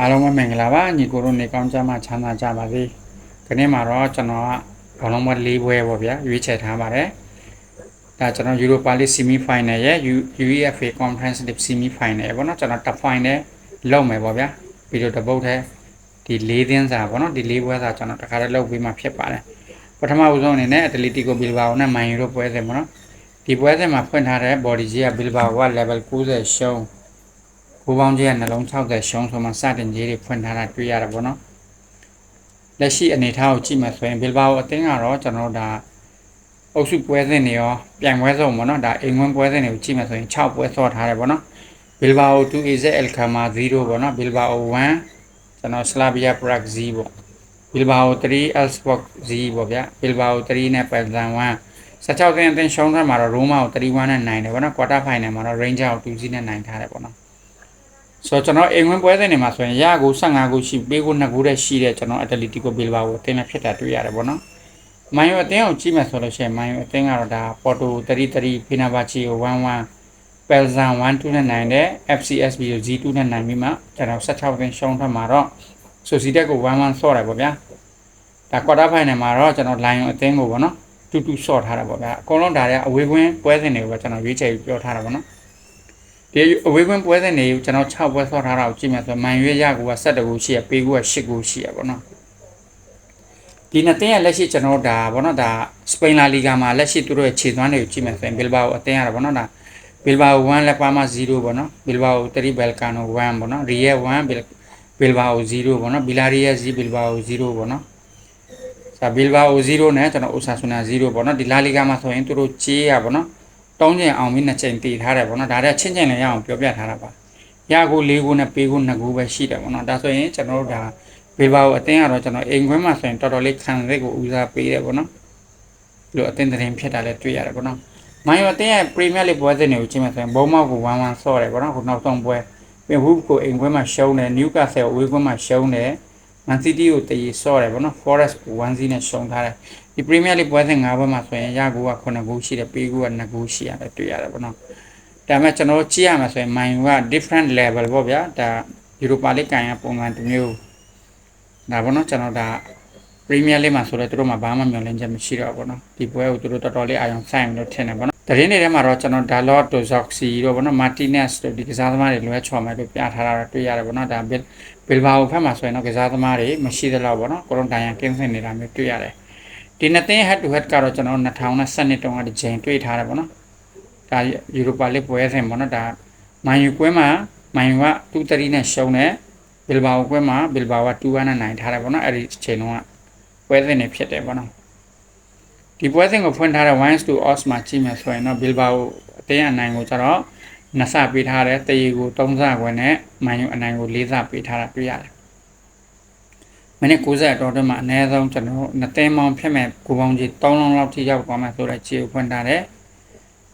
အားလုံးပဲမင်္ဂလာပါညီကိုတို့နေကောင်းကြမှာချမ်းသာကြပါစေခနေ့မှာတော့ကျွန်တော်ကဘောလုံးပွဲ၄ပွဲပေါ့ဗျာရွေးချယ်ထားပါတယ်ဒါကျွန်တော် Europa League Semi Final ရဲ့ UEFA Conference League Semi Final ပေါ့နော်ကျွန်တော် top final လောက်မယ်ပေါ့ဗျာပြီးတော့တပုတ်ထဲဒီ၄သင်းစာပေါ့နော်ဒီ၄ပွဲစာကျွန်တော်တခါတည်းလောက်ပြီးမှဖြစ်ပါတယ်ပထမဦးဆုံးအနေနဲ့ Atletico Bilbao နဲ့ Man U တို့ပွဲစဉ်ပေါ့နော်ဒီပွဲစဉ်မှာဖွင့်ထားတဲ့ body ကြီးက Bilbao က level 90ရှုံး ကိုပေါင်းကြီးကနှလုံး60ရှုံးဆိုမှစတင်ကြီးတွေဖွင့်ထားတာတွေ့ရတာပေါ့နော်လက်ရှိအနေအထားကိုကြည့်မှဆိုရင်ဘီလ်ဘာကိုအသင်းကတော့ကျွန်တော်တို့ဒါအုပ်စုပွဲစဉ်တွေရောပြိုင်ပွဲစုံပေါ့နော်ဒါအိမ်ဝင်ပွဲစဉ်တွေကိုကြည့်မှဆိုရင်6ပွဲဆော့ထားတယ်ပေါ့နော်ဘီလ်ဘာကို 2AZ Alkmaar 0ပေါ့နော်ဘီလ်ဘာကို1ကျွန်တော် Slavia Prague 0ပေါ့ဘီလ်ဘာကို3 Elfsborg 0ပေါ့ဗျာဘီလ်ဘာကို3နဲ့ Partizan 1 16သင်းအသင်းရှုံးထားမှာတော့ Roma ကို3-1နဲ့နိုင်တယ်ပေါ့နော် quarter final မှာတော့ Ranger ကို2-0နဲ့နိုင်ထားတယ်ပေါ့နော် ဆိုတော့ကျွန်တော်အိမ်ဝင်ပွဲစဉ်တွေမှာဆိုရင်ရကို15ခုရှိပေးကို2ခုတည်းရှိတဲ့ကျွန်တော်အက်တလီတီကိုဘီလ်ဘာကိုအသင်းနဲ့ဖြစ်တာတွေ့ရတယ်ပေါ့နော်။မိုင်ယိုအသင်းကိုကြည့်မယ်ဆိုလို့ရှိရင်မိုင်ယိုအသင်းကတော့ဒါပေါ်တို33ဖီနာဘာချီကို11ပယ်ဇန်12နဲ့နိုင်တဲ့ FCSB ကို G2 နဲ့နိုင်ပြီးမှကျွန်တော်16သင်းရှုံးထွက်မှာတော့ဆိုစီတက်ကို11ဆော့တယ်ပေါ့ဗျာ။ဒါကွာတာဖိုင်နယ်မှာတော့ကျွန်တော်လိုင်ယွန်အသင်းကိုပေါ့နော်တူတူဆော့ထားတာပေါ့ဗျာ။အကုန်လုံးဒါတွေအဝေးကွင်းပွဲစဉ်တွေကိုပဲကျွန်တော်ရွေးချယ်ပြီးပြောထားတာပေါ့နော်။ ဒီအဝေးကွင်းပွဲစဉ်တွေကျွန်တော်6ပွဲဆော့ထားတာကိုကြည့်မယ်ဆိုမန်ရွေးရကူက7ခုရှိရပေးကူက8ခုရှိရပေါ့နော်ဒီနှစ်တင်းရဲ့လက်ရှိကျွန်တော်ဒါပေါ့နော်ဒါစပိန်လာလီဂါမှာလက်ရှိသူတို့ရဲ့ခြေသွမ်းတွေကိုကြည့်မယ်ဆိုရင်ဘီလ်ဘာကိုအတင်းရတာပေါ့နော်ဒါဘီလ်ဘာကို1လက်ပါမ0ပေါ့နော်ဘီလ်ဘာကို3ဘယ်လ်ကာနို1ပေါ့နော်ရီယက်1ဘီလ်ဘာကို0ပေါ့နော်ဘီလာရီယက်0ဘီလ်ဘာကို0ပေါ့နော်စာဘီလ်ဘာကို0နဲ့ကျွန်တော်အိုဆာဆူနာ0ပေါ့နော်ဒီလာလီဂါမှာဆိုရင်သူတို့ချေးရပေါ့နော် တောင်းကျင်အောင်ပြီးနှစ်ချိန်တည်ထားတယ်ပေါ့နော်ဒါတည်းချင်းချင်းလည်းရအောင်ပြောပြထားတာပါရကို၄ခုနဲ့ပေးခု၂ခုပဲရှိတယ်ပေါ့နော်ဒါဆိုရင်ကျွန်တော်တို့ဒါဘေဘာကိုအတင်းကတော့ကျွန်တော်အိမ်ခွင်းမှာဆိုရင်တော်တော်လေးခံစိတ်ကိုဦးစားပေးတယ်ပေါ့နော်ဒီလိုအတင်းတင်းဖြစ်တာလည်းတွေ့ရတယ်ပေါ့နော်မိုင်းရောအတင်းရဲ့ပရီးမီးယားလိပွဲစဉ်တွေကိုကြည့်မှဆိုရင်ဘုံမောက်ကို1-1ဆော့တယ်ပေါ့နော်ခုနောက်ဆုံးပွဲပြင်ဘူးကိုအိမ်ခွင်းမှာရှုံးတယ်နျူကာဆယ်ကိုအဝေးခွင်းမှာရှုံးတယ်မန်စီးတီးကိုတည်ဆော့တယ်ပေါ့နော် Forest ကို1-0နဲ့ရှုံးထားတယ် ဒီ Premier League ပွဲစဉ်၅ပွဲမှာဆိုရင်ရကူက9ဂိုးရှိတယ်ပေးကူက2ဂိုးရှိရတယ်တွေ့ရတယ်ပေါ့နော်ဒါပေမဲ့ကျွန်တော်ကြည့်ရမှာဆိုရင် Man U က different level ပေါ့ဗျာဒါ Europa League ကန်ရပုံစံတစ်မျိုးဒါပေါ့နော်ကျွန်တော်ဒါ Premier League မှာဆိုတော့သူတို့မှာဘာမှမျှော်လင့်ချက်မရှိတော့ဘူးပေါ့နော်ဒီပွဲကိုသူတို့တော်တော်လေးအာရုံစိုက်လို့ထင်တယ်ပေါ့နော်တရင်တွေထဲမှာတော့ကျွန်တော် Dalot Dozoxi တို့ပေါ့နော် Martinez တို့ဒီကစားသမားတွေလွဲချော်မယ်လို့ပြထားတာတော့တွေ့ရတယ်ပေါ့နော်ဒါဘယ်ဘာဘက်မှာဆိုရင်တော့ကစားသမားတွေမရှိသလောက်ပေါ့နော်ကိုရွန်ဒိုင်ယန်ကင်းစင်နေတာမျိုးတွေ့ရတယ် ဒီနှစ်သင်း head to head ကတော့ကျွန်တော်2012တုန်းကဒီချိန်တွေ့ထားတယ်ပေါ့နော်ဒါယူရိုပါလစ်ပွဲစဉ်ပေါ့နော်ဒါမန်ယူကွဲမှာမန်ယူက2-3နဲ့ရှုံးတယ်ဘီလ်ဘာအိုကွဲမှာဘီလ်ဘာက2-1နဲ့နိုင်ထားတယ်ပေါ့နော်အဲ့ဒီချိန်တုန်းကပွဲစဉ်တွေဖြစ်တယ်ပေါ့နော်ဒီပွဲစဉ်ကိုဖွင့်ထားတဲ့ Wines to Os မှာကြည့်မယ်ဆိုရင်တော့ဘီလ်ဘာအိုအတင်းအနိုင်ကိုကျတော့နှစ်ဆပေးထားတယ်တရီကို3ဆခွဲနဲ့မန်ယူအနိုင်ကို4ဆပေးထားတာတွေ့ရတယ် မိနစ်90အတော်တည်းမှာအနည်းဆုံးကျွန်တော်နှစ်သိန်းပေါင်းဖြစ်မဲ့ကိုပေါင်းကြီး3လုံးလောက်ထိရောက်သွားမှဆိုတော့ခြေကိုဖွင့်ထားတယ်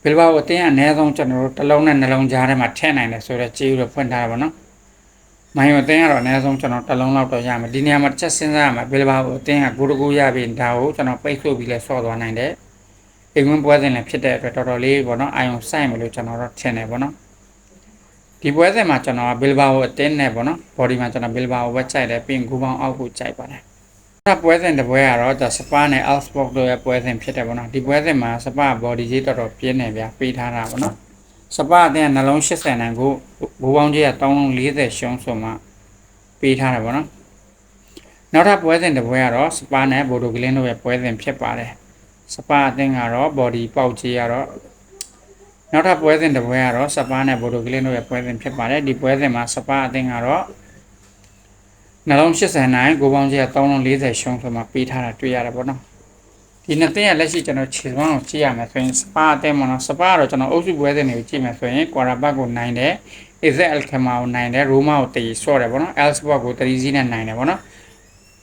ဘီလ်ဘာကိုအတင်းအနည်းဆုံးကျွန်တော်တို့တစ်လုံးနဲ့နှလုံးကြားထဲမှာထည့်နိုင်တယ်ဆိုတော့ခြေကိုဖွင့်ထားတာပေါ့နော်မိုင်းကိုအတင်းကတော့အနည်းဆုံးကျွန်တော်တစ်လုံးလောက်တော့ရမယ်ဒီနေရာမှာတစ်ချက်စဉ်းစားရမှာဘီလ်ဘာကိုအတင်းကဂိုးတကူရပြီဒါကိုကျွန်တော်ပိတ်ဆို့ပြီးလဲဆော့သွားနိုင်တယ်အိမ်ဝင်ပွဲစဉ်လည်းဖြစ်တဲ့အတွက်တော်တော်လေးပေါ့နော်အာယုံဆိုင်မယ်လို့ကျွန်တော်တော့ထင်တယ်ပေါ့နော် ဒီပွဲစဉ်မှာကျွန်တော်ကဘီလ်ဘာကိုအတင်းနဲ့ပေါ့နော်ဘော်ဒီမှာကျွန်တော်ဘီလ်ဘာကိုဝက်ချိုက်တယ်ပြီးရင်ဂူပေါင်းအောက်ကိုကြိုက်ပါတယ်အဲ့ပွဲစဉ်တစ်ပွဲကတော့ဒါစပါနဲ့ Elfsborg တို့ရဲ့ပွဲစဉ်ဖြစ်တယ်ပေါ့နော်ဒီပွဲစဉ်မှာစပါဘော်ဒီကြီးတော်တော်ပြင်းနေဗျာပေးထားတာပေါ့နော်စပါအတင်းကနှလုံး80နံကိုဂူပေါင်းကြီးက340ရှုံးဆိုမှပေးထားတယ်ပေါ့နော်နောက်ထပ်ပွဲစဉ်တစ်ပွဲကတော့စပါနဲ့ဘိုဒိုဂလင်းတို့ရဲ့ပွဲစဉ်ဖြစ်ပါတယ်စပါအတင်းကတော့ body ပေါက်ကြီးကတော့ နောက်ထပ်ပွဲစဉ်တစ်ပွဲကတော့စပါနဲ့ဘိုဒိုကလင်းတို့ရဲ့ပွဲစဉ်ဖြစ်ပါတယ်ဒီပွဲစဉ်မှာစပါအသင်းကတော့နှလုံး80နိုင်ကိုပေါင်းကြီးက340ရှုံးဆိုမှပေးထားတာတွေ့ရတယ်ပေါ့နော်ဒီနှစ်သင်းရဲ့လက်ရှိကျွန်တော်ခြေစွမ်းကိုကြည့်ရမယ်ဆိုရင်စပါအသင်းပေါ့နော်စပါကတော့ကျွန်တော်အုပ်စုပွဲစဉ်တွေကိုကြည့်မယ်ဆိုရင်ကွာရာဘတ်ကိုနိုင်တယ်အစ်ဇက်အယ်ခမာကိုနိုင်တယ်ရိုမာကိုတည်ဆော့တယ်ပေါ့နော်အယ်စဘော့ကို3စီးနဲ့နိုင်တယ်ပေါ့နော်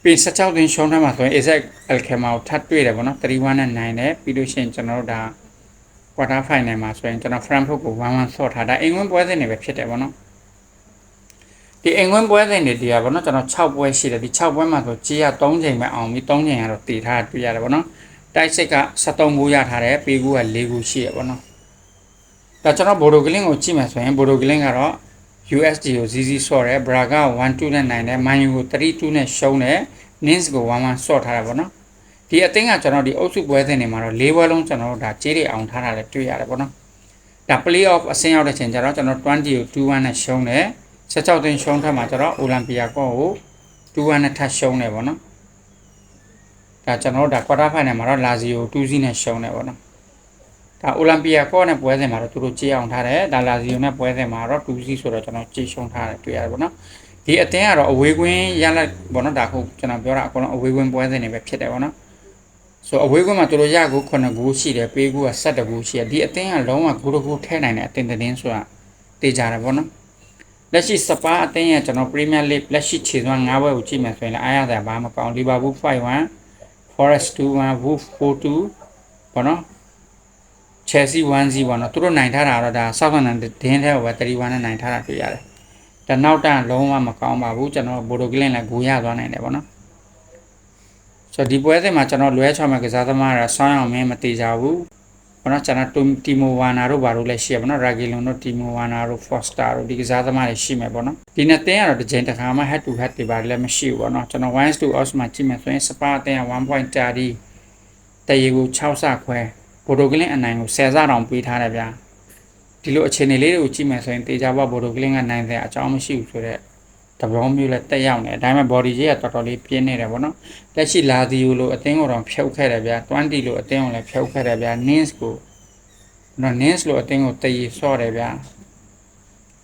ပြီး16သင်းရှုံးထားမှာဆိုရင်အစ်ဇက်အယ်ခမာကိုထပ်တွေ့တယ်ပေါ့နော်31နဲ့နိုင်တယ်ပြီးလို့ရှိရင်ကျွန်တော်တို့ဒါ quarter final မှာဆိုရင်ကျွန်တော် Frankfurt ကို1-1ဆော့ထားတာအင်္ဂလန်ပွဲစဉ်တွေပဲဖြစ်တယ်ပေါ့နော်ဒီအင်္ဂလန်ပွဲစဉ်တွေတရားပေါ့နော်ကျွန်တော်6ပွဲရှိတယ်ဒီ6ပွဲမှာဆိုကြီးရ3ချိန်ပဲအောင်ပြီး3ချိန်ကတော့တည်ထားတွေ့ရတယ်ပေါ့နော်တိုက်စစ်က73ဂိုးရထားတယ်ပေးဂိုးက4ဂိုးရှိရပေါ့နော်ဒါကျွန်တော်ဘိုဒိုဂလင်းကိုကြည့်မယ်ဆိုရင်ဘိုဒိုဂလင်းကတော့ USD ကို ZZ ဆော့တယ် Braga ကို1-2နဲ့နိုင်တယ် Man U ကို3-2နဲ့ရှုံးတယ် Nins ကို1-1ဆော့ထားတယ်ပေါ့နော် ဒီအသင်းကကျွန်တော်ဒီအုပ်စုပွဲစဉ်တွေမှာတော့၄ပွဲလုံးကျွန်တော်တို့ဒါကြေးတွေအောင်ထားတာလည်းတွေ့ရတယ်ပေါ့နော်ဒါ play off အဆင့်ရောက်တဲ့ချိန်ကျတော့ကျွန်တော်20ကို2-1နဲ့ရှုံးတယ်16သိန်းရှုံးထက်မှာကျတော့ Olympia ကောကို2-1နဲ့ထပ်ရှုံးတယ်ပေါ့နော်ဒါကျွန်တော်တို့ဒါ quarter final မှာတော့ Lazio 2-0နဲ့ရှုံးတယ်ပေါ့နော်ဒါအိုလံပီယာကောနဲ့ပွဲစဉ်မှာတော့သူတို့ကြေးအောင်ထားတယ်ဒါလာဇီယိုနဲ့ပွဲစဉ်မှာတော့2စီဆိုတော့ကျွန်တော်ကြေးရှုံးထားတယ်တွေ့ရတယ်ပေါ့နော်ဒီအတင်းကတော့အဝေးကွင်းရလိုက်ပေါ့နော်ဒါခုကျွန်တော်ပြောတာအကုန်လုံးအဝေးကွင်းပွဲစဉ်တွေပဲဖြစ်တယ်ပေါ့နော် ဆိုအဝေးကွင်းမှာသူတို့ရကို9ဂိုးရှိတယ်ပေးကူက7ဂိုးရှိတယ်ဒီအတင်းကလုံးဝဂိုးတစ်ဂိုးထဲနိုင်တဲ့အတင်းတင်းဆိုတာတေးကြတယ်ပေါ့နော်လက်ရှိစပါအတင်းရဲ့ကျွန်တော်ပရီးမီးယားလိလက်ရှိခြေစွမ်း9ဘွဲကိုကြည့်မယ်ဆိုရင်လည်းအားရစရာဘာမှမကောင်းလီဗာပူး5-1 Forest 2-1 Wolf 4-2ပေါ့နော် Chelsea 1-0ပေါ့နော်သူတို့နိုင်ထားတာတော့ဒါ Southampton ဒင်းထဲကိုပဲ31နဲ့နိုင်ထားတာတွေ့ရတယ်။ဒါနောက်တန်းလုံးဝမကောင်းပါဘူးကျွန်တော်ဘိုဒိုကလင်လည်းဂိုးရသွားနိုင်တယ်ပေါ့နော်။ ဆိုတော့ဒီပွဲစဉ်မှာကျွန်တော်လွဲချောင်းမဲ့ကစားသမားကဆောင်းအောင်မင်းမတေချဘူး။ပေါ့နော်ကျွန်တော်တီမိုဝါနာတို့ဘာလို့လဲရှိရပေါ့နော်ရာဂီလွန်တို့တီမိုဝါနာတို့ဖော့စတာတို့ဒီကစားသမားတွေရှိမယ်ပေါ့နော်။ဒီနှစ်တင်းကတော့တစ်ချိန်တစ်ခါမှ head to head တွေပါလည်းမရှိဘူးပေါ့နော်ကျွန်တော်1 to odds မှာကြည့်မယ်ဆိုရင်စပါအတင်းက1.30တရေကို6ဆခွဲဗိုဒိုကလင်းအနိုင်ကို10ဆတောင်ပေးထားတယ်ဗျာဒီလိုအခြေအနေလေးတွေကိုကြည့်မယ်ဆိုရင်တေချာဘဗိုဒိုကလင်းကနိုင်တဲ့အကြောင်းမရှိဘူးဆိုတော့ တဘောမျိုးလည်းတက်ရောက်နေတယ်ဒါပေမဲ့ body ကြီးကတော်တော်လေးပြင်းနေတယ်ဗောနော်လက်ရှိလာဒီယိုလိုအသင်းကိုတော့ဖြုတ်ခဲ့တယ်ဗျာ20လိုအသင်းကိုလည်းဖြုတ်ခဲ့တယ်ဗျာ nins ကိုနော် nins လိုအသင်းကိုတည်ဆော့တယ်ဗျာ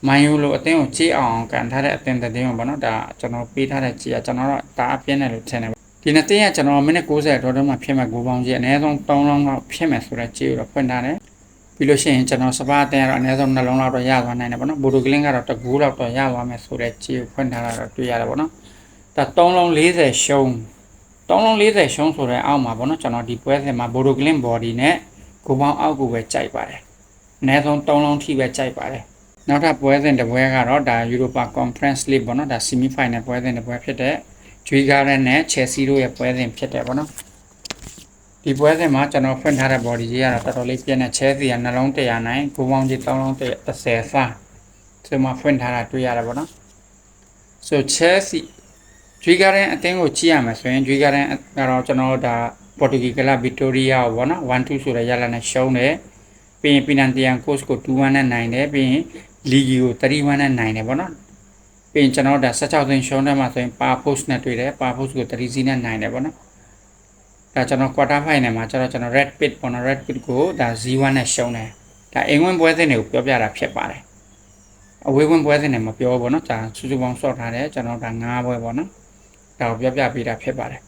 မိုင်ယူလိုအသင်းကိုကြေးအောင်ကန်ထားတဲ့အသင်းတဲ့င်းကိုဗောနော်ဒါကျွန်တော်ပေးထားတဲ့ကြေးကကျွန်တော်တော့ဒါအပြင်းတယ်လို့ထင်တယ်ဒီနှစ်တင်းကကျွန်တော်မိနစ်60ဒေါ်လာမှဖြစ်မဲ့ဂိုးပေါင်းကြီးအနည်းဆုံး3လုံးလောက်ဖြစ်မဲ့ဆိုတော့ကြေးကိုတော့ဖွင့်ထားတယ် ပြီးလို့ရှိရင်ကျွန်တော်စပါးတင်းကတော့အနည်းဆုံးနှလုံးလောက်တော့ရသွားနိုင်တယ်ပေါ့နော်ဘိုဒိုကလင်းကတော့တကူလောက်တော့ရသွားမယ်ဆိုတော့ကြေးကိုဖွင့်ထားတာတော့တွေ့ရတယ်ပေါ့နော်ဒါ3လုံး40ရှုံး3လုံး40ရှုံးဆိုတဲ့အောက်မှာပေါ့နော်ကျွန်တော်ဒီပွဲစဉ်မှာဘိုဒိုကလင်းဘော်ဒီနဲ့ဂိုးပေါင်းအောက်ကိုပဲကြိုက်ပါတယ်အနည်းဆုံး3လုံးထိပဲကြိုက်ပါတယ်နောက်ထပ်ပွဲစဉ်တစ်ပွဲကတော့ဒါ Europa Conference League ပေါ့နော်ဒါ semi final ပွဲစဉ်တစ်ပွဲဖြစ်တဲ့ဂျွီဂါရန်နဲ့ Chelsea တို့ရဲ့ပွဲစဉ်ဖြစ်တယ်ပေါ့နော် ဒီပွဲစဉ်မှာကျွန်တော်ဖွင့်ထားတဲ့ body ကြီးကတော့တော်တော်လေးပြည့်နေ Chelsea ကနှလုံး100နိုင်ဂိုးပေါင်းကြီး3လုံး30ဆာဒီမှာဖွင့်ထားတာတွေ့ရတယ်ပေါ့နော် so Chelsea ဂျွီဂါရန်အတင်းကိုကြည့်ရမယ်ဆိုရင်ဂျွီဂါရန်ကတော့ကျွန်တော်ဒါပေါ်တူဂီကလပ်ဗီတိုရီယာကိုပေါ့နော်1-2ဆိုတဲ့ရလနဲ့ရှုံးတယ်ပြီးရင်ပီနန်တီယန်ကို့စ်ကို2-1နဲ့နိုင်တယ်ပြီးရင်လီဂီကို3-1နဲ့နိုင်တယ်ပေါ့နော်ပြီးရင်ကျွန်တော်ဒါ16သိန်းရှုံးတဲ့မှာဆိုရင်ပါ post နဲ့တွေ့တယ်ပါ post ကို3စီးနဲ့နိုင်တယ်ပေါ့နော် ဒါကျွန်တော် quarter final မှာကျွန်တော်ကျွန်တော် red pit ပေါ့နော် red pit ကိုဒါ Z1 နဲ့ရှုံးတယ်ဒါအင်ဝင်ပွဲစဉ်တွေကိုပြောပြတာဖြစ်ပါတယ်အဝေးဝင်ပွဲစဉ်တွေမပြောဘူးပေါ့နော်ဒါစူးစူးပေါင်းဆော့ထားတယ်ကျွန်တော်ဒါ9ပွဲပေါ့နော်ဒါကိုပြောပြပေးတာဖြစ်ပါတယ်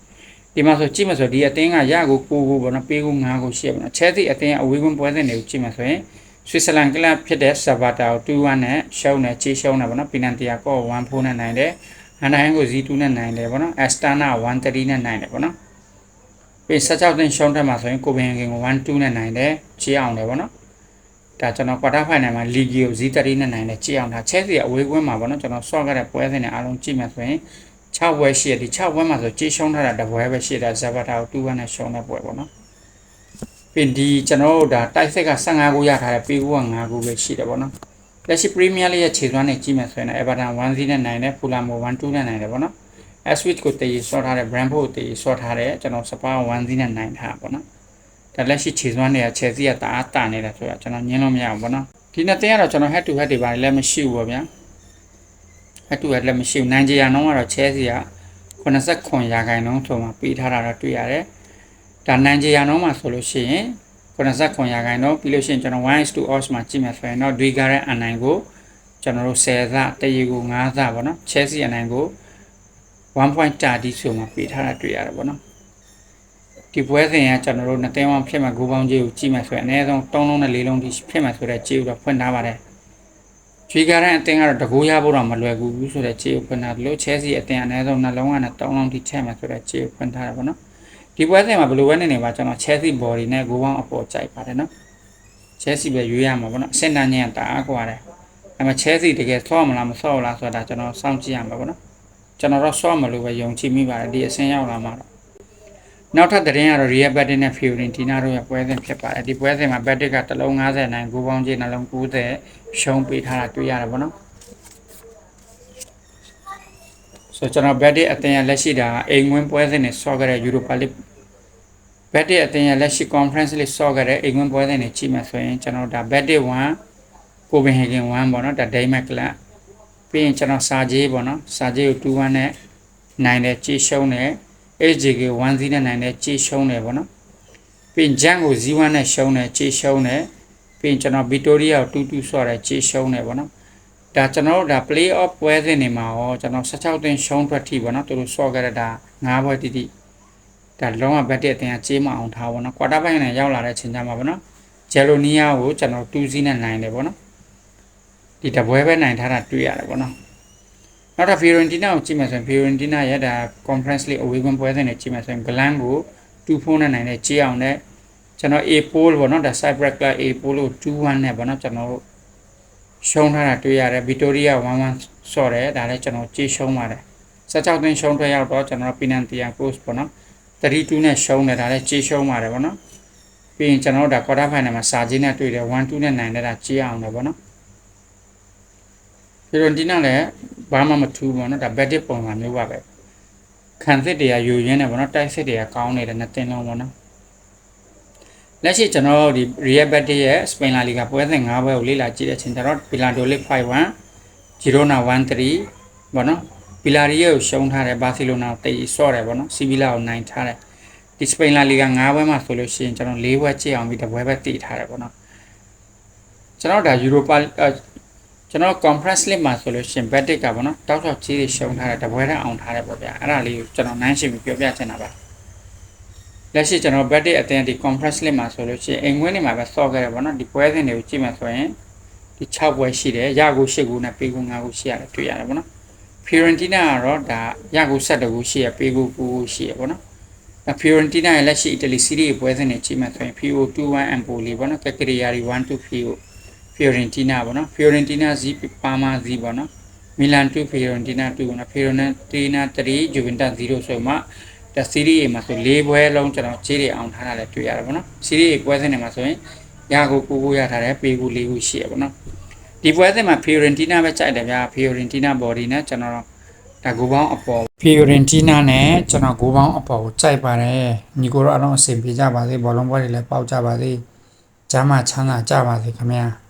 ဒီမှာဆိုကြည့်မှဆိုဒီအတင်းကရကိုကိုကိုပေါ့နော်ပေးကို9ကိုရှိရပေါ့နော်ချဲသည့်အတင်းအဝေးဝင်ပွဲစဉ်တွေကိုကြည့်မှဆိုရင်ဆွစ်ဇာလန်ကလပ်ဖြစ်တဲ့ဆာဗာတာကို2-1နဲ့ရှုံးတယ်ချေရှုံးတယ်ပေါ့နော်ပီနန်တီယာကော1-4နဲ့နိုင်တယ်ဟန်တိုင်းကို Z2 နဲ့နိုင်တယ်ပေါ့နော်အက်စတာနာ1-3နဲ့နိုင်တယ်ပေါ့နော် ပြီး16သိန်းရှုံးထက်မှာဆိုရင်ကိုပင်ဟင်ကို1-2နဲ့နိုင်တယ်ချေအောင်တယ်ပေါ့နော်ဒါကျွန်တော်ကွာတာဖိုင်နယ်မှာလီဂီကို Z3 နဲ့နိုင်တယ်ချေအောင်ဒါချဲစီအဝေးကွင်းမှာပေါ့နော်ကျွန်တော်ဆော့ခဲ့တဲ့ပွဲစဉ်တွေအားလုံးကြည့်မယ်ဆိုရင်6ဝဲရှိရဒီ6ဝဲမှာဆိုကြေးရှုံးထားတာတပွဲပဲရှိတာဇာဗတာကို2-1နဲ့ရှုံးတဲ့ပွဲပေါ့နော်ပြီးဒီကျွန်တော်တို့ဒါတိုက်ဆက်က15ခုရထားတဲ့ပေးကူက5ခုပဲရှိတယ်ပေါ့နော်လက်ရှိပရီးမီးယားလိရဲ့ခြေစွမ်းနဲ့ကြည့်မယ်ဆိုရင် Everton 1-0နဲ့နိုင်တယ် Fulham ကို1-2နဲ့နိုင်တယ်ပေါ့နော် Ipswich ကိုတည်ဆော့ထားတယ် Brentford ကိုတည်ဆော့ထားတယ်ကျွန်တော် Spurs 1-0နဲ့နိုင်ထားပေါ့နော်ဒါလက်ရှိခြေစွမ်းတွေက Chelsea ကတအားတာနေတယ်ဆိုတော့ကျွန်တော်ညင်းလို့မရဘူးပေါ့နော်ဒီနှစ်သင်းကတော့ကျွန်တော် head to head တွေပါလည်းမရှိဘူးပေါ့ဗျာ head to head လည်းမရှိဘူးနိုင်ဂျီယာနှုန်းကတော့ Chelsea က89ရာခိုင်နှုန်းဆိုမှပေးထားတာတော့တွေ့ရတယ်ဒါနိုင်ဂျီယာနှုန်းမှာဆိုလို့ရှိရင်89ရာခိုင်နှုန်းပြီးလို့ရှိရင်ကျွန်တော်1 to odds မှာကြည့်မယ်ဆိုရင်တော့ဒွေကာရဲ့အနိုင်ကိုကျွန်တော်တို့10စတရေကို9စပေါ့နော် Chelsea အနိုင်ကို 1.30ဆိုမှပေးထားတာတွေ့ရတယ်ပေါ့နော်ဒီပွဲစဉ်ကကျွန်တော်တို့နှစ်သိန်းဝဖြစ်မှာဂိုးပေါင်းကြီးကိုကြည့်မှဆိုရင်အနည်းဆုံး3လုံးနဲ့4လုံးထိဖြစ်မှဆိုတဲ့ကြေးကိုတော့ဖွင့်ထားပါတယ်ဂျွေကာရန်အတင်းကတော့တကူရဖို့တော့မလွယ်ဘူးဆိုတဲ့ကြေးကိုဖွင့်ထားတယ်လို့ချဲစီအတင်းအနည်းဆုံးနှလုံးကနဲ့3လုံးထိထည့်မှဆိုတဲ့ကြေးကိုဖွင့်ထားတယ်ပေါ့နော်ဒီပွဲစဉ်မှာဘယ်လိုပဲနေနေပါကျွန်တော် Chelsea body နဲ့ဂိုးပေါင်းအပေါ်ကြိုက်ပါတယ်နော် Chelsea ပဲရွေးရမှာပေါ့နော်အစင်တန်းချင်းတအားကွာတယ်အဲ့မှာ Chelsea တကယ်ဆော့မလားမဆော့လားဆိုတာကျွန်တော်စောင့်ကြည့်ရမှာပေါ့နော် ကျွန်တော်တော့ဆော့မလို့ပဲယုံကြည်မိပါတယ်ဒီအစင်ရောက်လာမှာတော့နောက်ထပ်သတင်းကတော့ Real Betis နဲ့ Fiorentina တို့ရဲ့ပွဲစဉ်ဖြစ်ပါတယ်ဒီပွဲစဉ်မှာ Betis ကတလုံး90နိုင်ဂိုးပေါင်းကြီးနှလုံး90ရှုံးပေးထားတာတွေ့ရတယ်ပေါ့နော်ဆိုတော့ကျွန်တော်ဘက်တစ်အတင်ရလက်ရှိတာအိမ်ဝင်ပွဲစဉ်နဲ့ဆော့ခဲ့တဲ့ Europa League ဘက်တစ်အတင်ရလက်ရှိ conference လေးဆော့ခဲ့တဲ့အိမ်ဝင်ပွဲစဉ်နဲ့ကြည့်မှဆိုရင်ကျွန်တော်ဒါဘက်တစ်1ကိုပင်ဟေဂင်1ပေါ့နော်ဒါဒိမတ်ကလ ပ်ပြီးရင်ကျွန်တော်စာဂျေးပေါ့နော်စာဂျေးကို2-1နဲ့နိုင်တယ်ကြေးရှုံးတယ် HJK 1-0နဲ့နိုင်တယ်ကြေးရှုံးတယ်ပေါ့နော်ပြီးရင်ဂျန်ကို0-1နဲ့ရှုံးတယ်ကြေးရှုံးတယ်ပြီးရင်ကျွန်တော်ဗီတိုရီယာကို2-2ဆော့တယ်ကြေးရှုံးတယ်ပေါ့နော်ဒါကျွန်တော်တို့ဒါ play off ပွဲစဉ်တွေမှာရောကျွန်တော်16တင်ရှုံးထွက်ထိပေါ့နော်သူတို့ဆော့ခဲ့တဲ့ဒါ9ပွဲတိတိဒါလုံးဝဘက်တဲ့အတင်အကြေးမအောင်ထားပေါ့နော် quarter final နဲ့ရောက်လာတဲ့ချိန်ကျမှပေါ့နော်ဂျယ်လိုနီးယားကိုကျွန်တော်2စီးနဲ့နိုင်တယ်ပေါ့နော် ဒီတပွဲပဲနိုင်ထားတာတွေ့ရတယ်ပေါ့နော်နောက်တော့ Fiorentina ကိုကြည့်မယ်ဆိုရင် Fiorentina ရဲ့ဒါ conference league away win ပွဲစဉ်တွေကြည့်မယ်ဆိုရင် Glan ကို2-4နဲ့နိုင်တဲ့ကြေးအောင်နဲ့ကျွန်တော် A pole ပေါ့နော်ဒါ Cyprus Club A pole ကို2-1နဲ့ပေါ့နော်ကျွန်တော်တို့ရှုံးထားတာတွေ့ရတယ်ဗီတိုရီယာ1-1ဆော့တယ်ဒါလည်းကျွန်တော်ကြေးရှုံးပါတယ်16သွင်းရှုံးထွက်ရောက်တော့ကျွန်တော်ပီနန်တီယာကိုစ်ပေါ့နော်32နဲ့ရှုံးတယ်ဒါလည်းကြေးရှုံးပါတယ်ပေါ့နော်ပြီးရင်ကျွန်တော်တို့ဒါကွာတာဖိုင်နယ်မှာစာချင်းနဲ့တွေ့တယ်1-2နဲ့နိုင်တယ်ဒါကြေးအောင်တယ်ပေါ့နော် ဖီရိုန်တီနာလည်းဘာမှမထူးပေါ့နော်ဒါဘက်တစ်ပုံစံမျိုးပါပဲခံစစ်တွေကယူရင်းတယ်ပေါ့နော်တိုက်စစ်တွေကကောင်းနေတယ်နှစ်တင်းလုံးပေါ့နော်လက်ရှိကျွန်တော်တို့ဒီ Real Betis ရဲ့ Spain La Liga ပွဲစဉ်၅ပွဲကိုလေ့လာကြည့်တဲ့အချိန်ကျတော့ Valladolid 5-1 Girona 1-3ပေါ့နော် Villarreal ကိုရှုံးထားတယ် Barcelona ကိုတိတ်ဆော့တယ်ပေါ့နော် Sevilla ကိုနိုင်ထားတယ်ဒီ Spain La Liga ၅ပွဲမှာဆိုလို့ရှိရင်ကျွန်တော်၄ပွဲကြည့်အောင်ပြီးတစ်ပွဲပဲတည်ထားတယ်ပေါ့နော်ကျွန်တော်ဒါ Europa အဲ ကျွန်တော် Conference League မှာဆိုလို့ရှိရင် Betis ကပေါ့နော်တောက်တောက်ကြီးတွေရှုံးထားတယ်တစ်ပွဲတည်းအောင်ထားတယ်ပေါ့ဗျာအဲ့ဒါလေးကိုကျွန်တော်နန်းရှင်ပြီးပြောပြချင်တာပါလက်ရှိကျွန်တော် Betis အသင်းဒီ conference league မှာဆိုလို့ရှိရင်အိမ်ဝင်နေမှာပဲဆော့ခဲ့တယ်ဗောနော်ဒီပွဲစဉ်တွေကိုကြည့်မှဆိုရင်ဒီ6ပွဲရှိတယ်ရကို8ခုနဲ့ပေးခု9ခုရှိရတယ်တွေ့ရတယ်ဗောနော် Fiorentina ကတော့ဒါရကို7ခုရှိရပေးခု9ခုရှိရဗောနော်ဒါ Fiorentina ရဲ့လက်ရှိ Italy Serie A ပွဲစဉ်တွေကြည့်မှဆိုရင် Fio 2-1 Empoli ဗောနော် Cagliari 1-2 Fio Fiorentina ဗောနော် Fiorentina 0 Parma 0ဗောနော် Milan 2 Fiorentina 2ဗောနော် Fiorentina 3 Juventus 0ဆိုမှဒါစီးရီး A မှာဆို၄ပွဲလုံးကျွန်တော်ခြေတွေအောင်ထားတာလည်းတွေ့ရတယ်ဗောနော်စီးရီး A ပွဲစဉ်တွေမှာဆိုရင်ရကိုကိုကိုရထားတယ်ပေကို၄ခုရှိရဗောနော်ဒီပွဲစဉ်မှာ Fiorentina ပဲကြိုက်တယ်ဗျာ Fiorentina body နဲ့ကျွန်တော်ဒါဂိုပေါင်းအပေါ် Fiorentina နဲ့ကျွန်တော်ဂိုပေါင်းအပေါ်ကိုကြိုက်ပါတယ်ညီကိုတော့အလုံးအဆင်ပြေကြပါစေဘောလုံးပွဲတွေလည်းပေါက်ကြပါစေကျမ်းမာချမ်းသာကြပါစေခင်ဗျာ